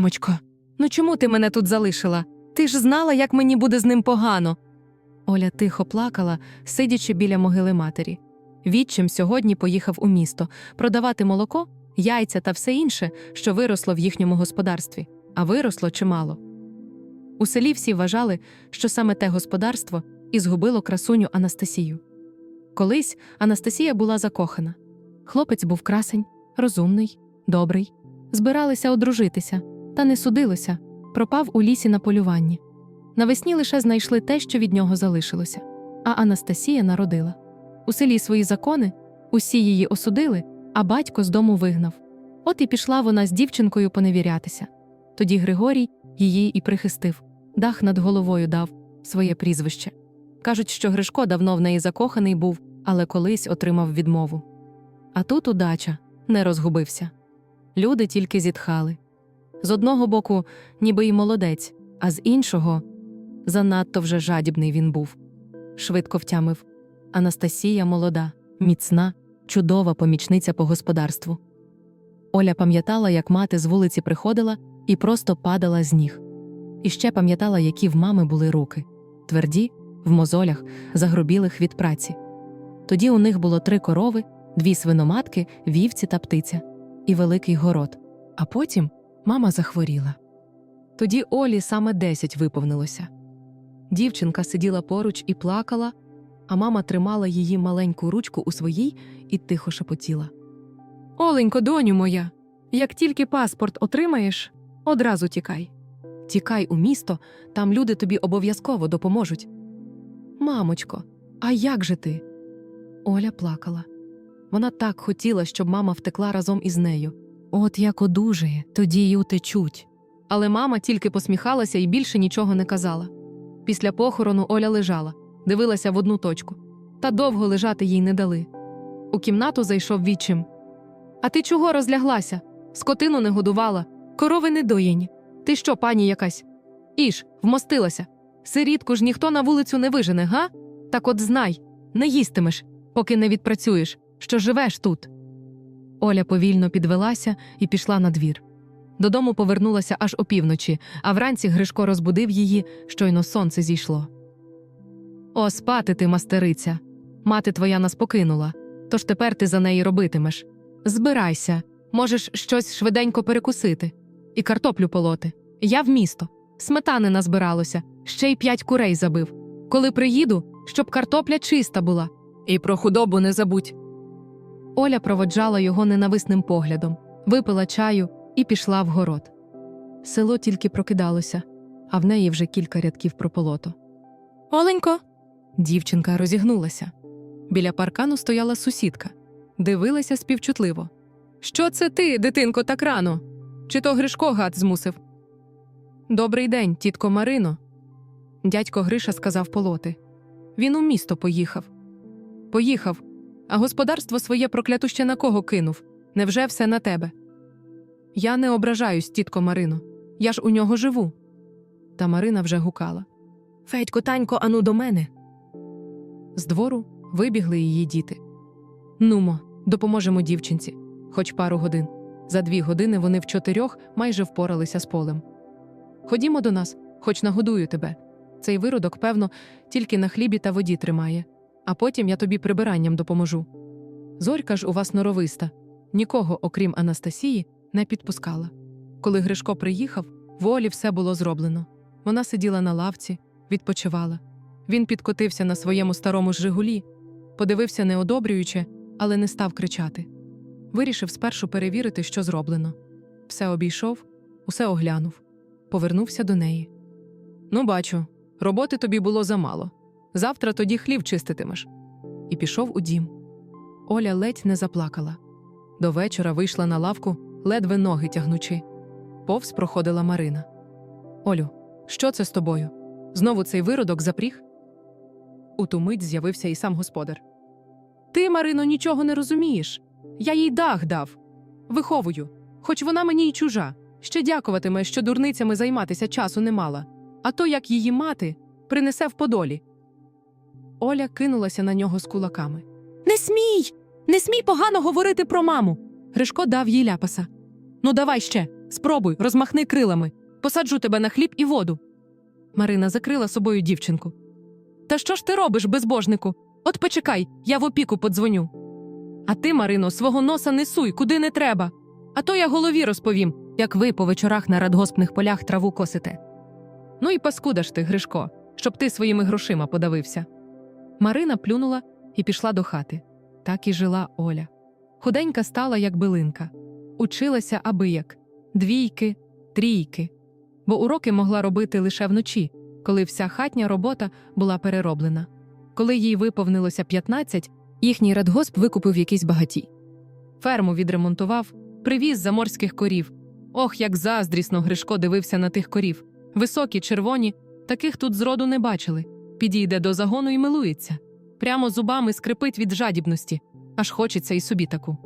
Мамочко, ну чому ти мене тут залишила? Ти ж знала, як мені буде з ним погано. Оля тихо плакала, сидячи біля могили матері. Відчим сьогодні поїхав у місто продавати молоко, яйця та все інше, що виросло в їхньому господарстві, а виросло чимало. У селі всі вважали, що саме те господарство і згубило красуню Анастасію. Колись Анастасія була закохана. Хлопець був красень, розумний, добрий, збиралися одружитися, та не судилося, пропав у лісі на полюванні. Навесні лише знайшли те, що від нього залишилося, а Анастасія народила. У селі свої закони, усі її осудили, а батько з дому вигнав. От і пішла вона з дівчинкою поневірятися. Тоді Григорій її і прихистив, дах над головою дав своє прізвище. Кажуть, що Гришко давно в неї закоханий був, але колись отримав відмову. А тут удача не розгубився. Люди тільки зітхали. З одного боку, ніби й молодець, а з іншого занадто вже жадібний він був. Швидко втямив. Анастасія молода, міцна, чудова помічниця по господарству. Оля пам'ятала, як мати з вулиці приходила і просто падала з ніг. І ще пам'ятала, які в мами були руки тверді, в мозолях, загрубілих від праці. Тоді у них було три корови, дві свиноматки, вівці та птиця і великий город. А потім мама захворіла. Тоді Олі саме десять виповнилося. Дівчинка сиділа поруч і плакала, а мама тримала її маленьку ручку у своїй і тихо шепотіла. Оленько, доню моя, як тільки паспорт отримаєш, одразу тікай. Тікай у місто, там люди тобі обов'язково допоможуть. Мамочко, а як же ти? Оля плакала. Вона так хотіла, щоб мама втекла разом із нею. От як одужає, тоді й утечуть. Але мама тільки посміхалася і більше нічого не казала. Після похорону Оля лежала, дивилася в одну точку, та довго лежати їй не дали. У кімнату зайшов відчим. А ти чого розляглася? Скотину не годувала, корови не доєні. Ти що, пані якась? Іж, вмостилася. Сирітку ж ніхто на вулицю не вижене, га? Так от знай, не їстимеш, поки не відпрацюєш, що живеш тут. Оля повільно підвелася і пішла на двір. Додому повернулася аж опівночі, а вранці Гришко розбудив її, щойно сонце зійшло. О, спати ти, мастериця. Мати твоя нас покинула, тож тепер ти за неї робитимеш. Збирайся, можеш щось швиденько перекусити і картоплю полоти. Я в місто. Сметани назбиралося, ще й п'ять курей забив. Коли приїду, щоб картопля чиста була. І про худобу не забудь. Оля проводжала його ненависним поглядом, випила чаю і пішла в город. Село тільки прокидалося, а в неї вже кілька рядків про полото. Оленько. Дівчинка розігнулася. Біля паркану стояла сусідка, дивилася співчутливо. Що це ти, дитинко, так рано? Чи то Гришко гад змусив? Добрий день, тітко Марино. Дядько Гриша сказав полоти. Він у місто поїхав. Поїхав, а господарство своє проклятуще на кого кинув? Невже все на тебе? Я не ображаюсь, тітко Марино. Я ж у нього живу. Та Марина вже гукала. Федько, танько, ану до мене. З двору вибігли її діти. Нумо, допоможемо дівчинці, хоч пару годин. За дві години вони в чотирьох майже впоралися з полем. Ходімо до нас, хоч нагодую тебе. Цей виродок, певно, тільки на хлібі та воді тримає, а потім я тобі прибиранням допоможу. Зорька ж у вас норовиста, нікого, окрім Анастасії, не підпускала. Коли Гришко приїхав, в Олі все було зроблено. Вона сиділа на лавці, відпочивала. Він підкотився на своєму старому Жигулі, подивився неодобрююче, але не став кричати. Вирішив спершу перевірити, що зроблено. Все обійшов, усе оглянув, повернувся до неї. Ну, бачу, роботи тобі було замало. Завтра тоді хлів чиститимеш. І пішов у дім. Оля ледь не заплакала. До вечора вийшла на лавку, ледве ноги тягнучи. Повз проходила Марина. Олю, що це з тобою? Знову цей виродок запріг? У ту мить з'явився і сам господар. Ти, Марино, нічого не розумієш. Я їй дах дав. Виховую, хоч вона мені й чужа. Ще дякуватиме, що дурницями займатися часу не мала. А то, як її мати, принесе в подолі. Оля кинулася на нього з кулаками. Не смій! Не смій погано говорити про маму. Гришко дав їй ляпаса. Ну, давай ще, Спробуй, розмахни крилами. Посаджу тебе на хліб і воду. Марина закрила собою дівчинку. Та що ж ти робиш, безбожнику? От почекай, я в опіку подзвоню. А ти, Марино, свого носа не суй, куди не треба. А то я голові розповім, як ви по вечорах на радгоспних полях траву косите. Ну і паскуда ж ти, Гришко, щоб ти своїми грошима подавився. Марина плюнула і пішла до хати. Так і жила Оля. Худенька стала, як билинка, училася аби як двійки, трійки, бо уроки могла робити лише вночі, коли вся хатня робота була перероблена. Коли їй виповнилося 15, їхній радгосп викупив якийсь багатій. Ферму відремонтував, привіз заморських корів. Ох, як заздрісно Гришко дивився на тих корів. Високі, червоні, таких тут зроду не бачили. Підійде до загону і милується. Прямо зубами скрипить від жадібності, аж хочеться і собі таку.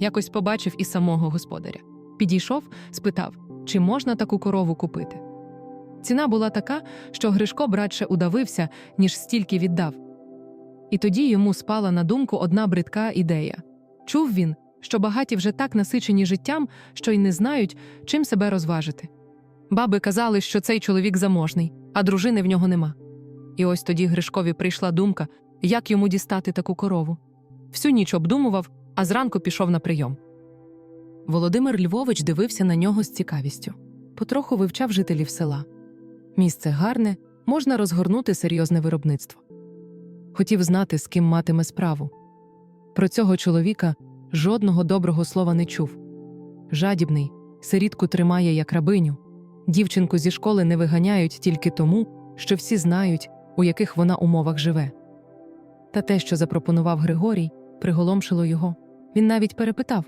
Якось побачив і самого господаря. Підійшов, спитав, чи можна таку корову купити. Ціна була така, що Гришко братше удавився, ніж стільки віддав. І тоді йому спала на думку одна бридка ідея. Чув він, що багаті вже так насичені життям, що й не знають, чим себе розважити. Баби казали, що цей чоловік заможний, а дружини в нього нема. І ось тоді Гришкові прийшла думка, як йому дістати таку корову. Всю ніч обдумував, а зранку пішов на прийом. Володимир Львович дивився на нього з цікавістю. Потроху вивчав жителів села. Місце гарне, можна розгорнути серйозне виробництво. Хотів знати, з ким матиме справу. Про цього чоловіка жодного доброго слова не чув. Жадібний, сирітку тримає як рабиню. Дівчинку зі школи не виганяють тільки тому, що всі знають, у яких вона умовах живе. Та те, що запропонував Григорій, приголомшило його. Він навіть перепитав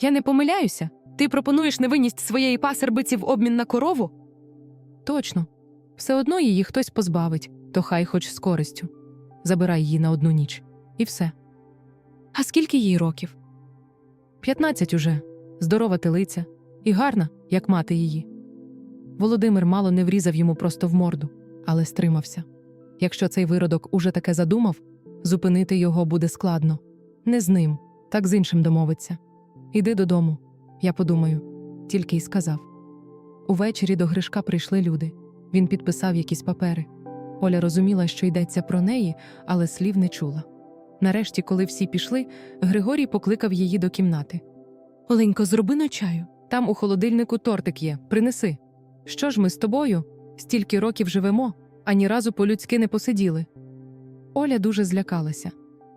Я не помиляюся? Ти пропонуєш невинність своєї пасербиці в обмін на корову? Точно. Все одно її хтось позбавить, то хай хоч з користю. Забирай її на одну ніч. І все. А скільки їй років? П'ятнадцять уже, здорова телиця, і гарна, як мати її. Володимир мало не врізав йому просто в морду, але стримався. Якщо цей виродок уже таке задумав, зупинити його буде складно. Не з ним, так з іншим домовиться. Іди додому, я подумаю, тільки й сказав. Увечері до Гришка прийшли люди. Він підписав якісь папери. Оля розуміла, що йдеться про неї, але слів не чула. Нарешті, коли всі пішли, Григорій покликав її до кімнати. Оленько, зроби на чаю. Там у холодильнику тортик є, принеси. Що ж ми з тобою? Стільки років живемо, а ні разу по-людськи не посиділи. Оля дуже злякалася.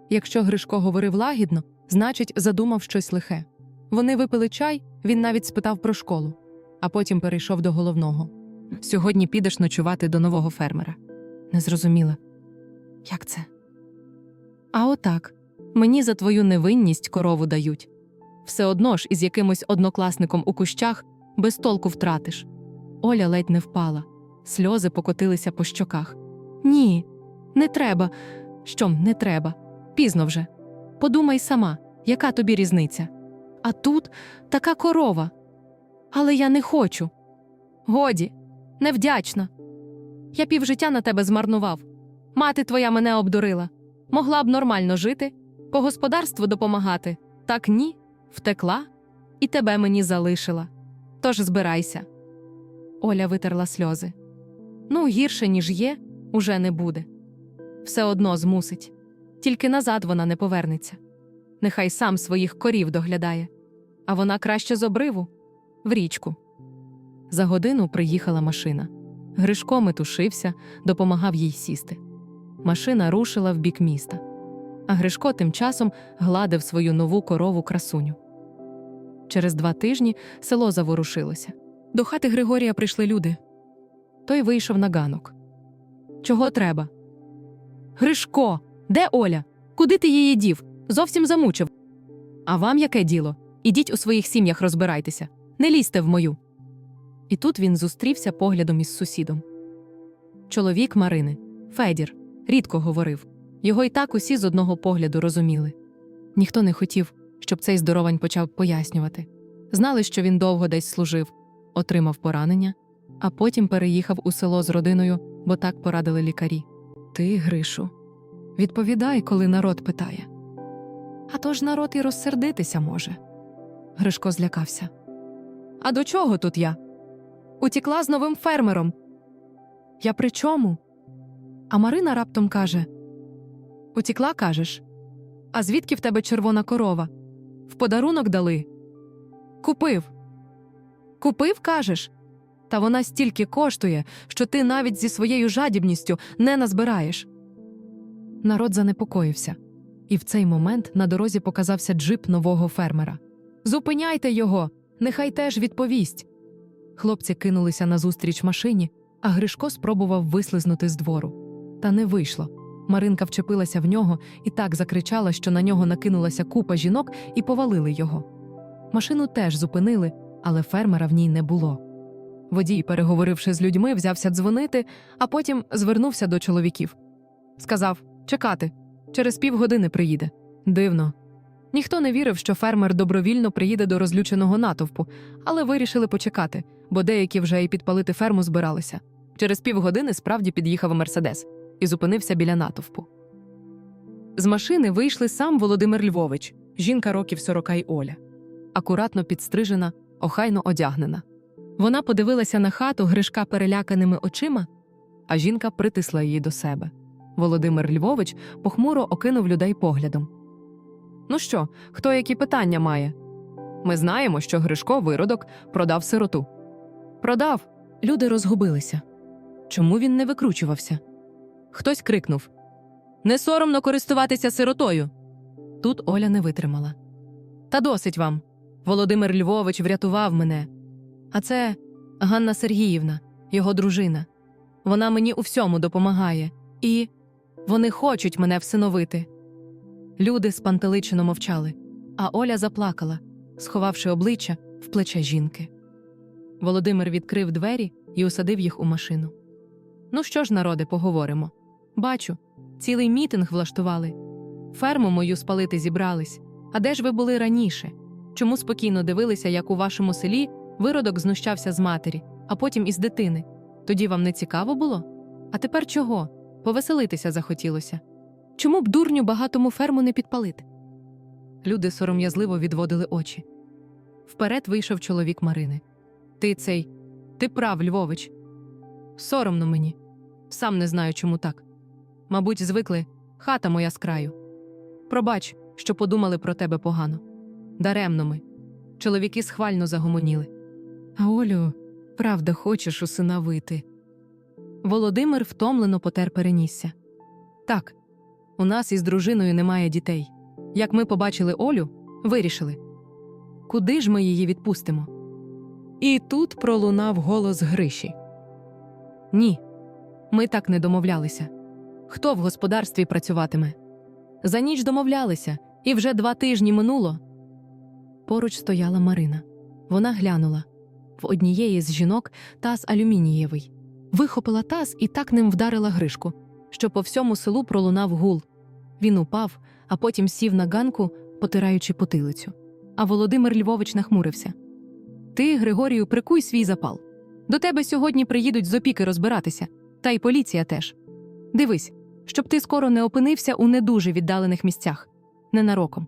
Якщо Гришко говорив лагідно, значить, задумав щось лихе. Вони випили чай, він навіть спитав про школу, а потім перейшов до головного. Сьогодні підеш ночувати до нового фермера. Не зрозуміла. Як це? А отак. Мені за твою невинність корову дають. Все одно ж із якимось однокласником у кущах без толку втратиш. Оля ледь не впала. Сльози покотилися по щоках. Ні, не треба. Що не треба? Пізно вже. Подумай сама, яка тобі різниця? А тут така корова. Але я не хочу. Годі, невдячна. Я півжиття на тебе змарнував. Мати твоя мене обдурила. Могла б нормально жити, по господарству допомагати. Так ні, втекла і тебе мені залишила. Тож збирайся. Оля витерла сльози. Ну, гірше, ніж є, уже не буде. Все одно змусить. Тільки назад вона не повернеться. Нехай сам своїх корів доглядає, а вона краще з обриву в річку. За годину приїхала машина. Гришко метушився, допомагав їй сісти. Машина рушила в бік міста. А Гришко тим часом гладив свою нову корову красуню. Через два тижні село заворушилося. До хати Григорія прийшли люди. Той вийшов на ганок. Чого треба? Гришко, де Оля? Куди ти її дів? Зовсім замучив. А вам яке діло? Ідіть у своїх сім'ях розбирайтеся, не лізьте в мою. І тут він зустрівся поглядом із сусідом. Чоловік Марини, Федір, рідко говорив. Його й так усі з одного погляду розуміли. Ніхто не хотів, щоб цей здоровань почав пояснювати. Знали, що він довго десь служив, отримав поранення, а потім переїхав у село з родиною, бо так порадили лікарі. Ти, Гришу, відповідай, коли народ питає. А то ж народ і розсердитися може. Гришко злякався. А до чого тут я? Утікла з новим фермером. Я при чому? А Марина раптом каже: Утікла, кажеш? А звідки в тебе червона корова? В подарунок дали. Купив. Купив, кажеш? Та вона стільки коштує, що ти навіть зі своєю жадібністю не назбираєш. Народ занепокоївся, і в цей момент на дорозі показався джип нового фермера. Зупиняйте його, нехай теж відповість. Хлопці кинулися назустріч машині, а Гришко спробував вислизнути з двору. Та не вийшло. Маринка вчепилася в нього і так закричала, що на нього накинулася купа жінок і повалили його. Машину теж зупинили, але фермера в ній не було. Водій, переговоривши з людьми, взявся дзвонити, а потім звернувся до чоловіків. Сказав чекати, через півгодини приїде. Дивно. Ніхто не вірив, що фермер добровільно приїде до розлюченого натовпу, але вирішили почекати, бо деякі вже і підпалити ферму збиралися. Через півгодини справді під'їхав мерседес і зупинився біля натовпу. З машини вийшли сам Володимир Львович, жінка років сорока й Оля. Акуратно підстрижена, охайно одягнена. Вона подивилася на хату Гришка переляканими очима, а жінка притисла її до себе. Володимир Львович похмуро окинув людей поглядом. Ну що, хто які питання має? Ми знаємо, що Гришко виродок продав сироту. Продав. Люди розгубилися. Чому він не викручувався? Хтось крикнув Не соромно користуватися сиротою. Тут Оля не витримала. Та досить вам. Володимир Львович врятував мене. А це Ганна Сергіївна, його дружина. Вона мені у всьому допомагає, і вони хочуть мене всиновити. Люди спантеличено мовчали, а Оля заплакала, сховавши обличчя в плече жінки. Володимир відкрив двері і усадив їх у машину. Ну що ж, народи, поговоримо. Бачу, цілий мітинг влаштували. Ферму мою спалити зібрались. А де ж ви були раніше? Чому спокійно дивилися, як у вашому селі виродок знущався з матері, а потім із дитини? Тоді вам не цікаво було? А тепер чого? Повеселитися захотілося. Чому б дурню багатому ферму не підпалити? Люди сором'язливо відводили очі. Вперед вийшов чоловік Марини. Ти цей, ти прав, Львович. Соромно мені. Сам не знаю, чому так. Мабуть, звикли, хата моя з краю. Пробач, що подумали про тебе погано. Даремно ми. Чоловіки схвально загомоніли. А Олю, правда, хочеш усиновити? Володимир втомлено потер перенісся. Так, у нас із дружиною немає дітей. Як ми побачили Олю, вирішили. Куди ж ми її відпустимо? І тут пролунав голос Гриші. Ні, ми так не домовлялися. Хто в господарстві працюватиме? За ніч домовлялися, і вже два тижні минуло. Поруч стояла Марина. Вона глянула однієї з жінок таз алюмінієвий. Вихопила таз і так ним вдарила Гришку, що по всьому селу пролунав гул. Він упав, а потім сів на ганку, потираючи потилицю. А Володимир Львович нахмурився. Ти, Григорію, прикуй свій запал. До тебе сьогодні приїдуть з опіки розбиратися, та й поліція теж. Дивись, щоб ти скоро не опинився у не дуже віддалених місцях. Ненароком.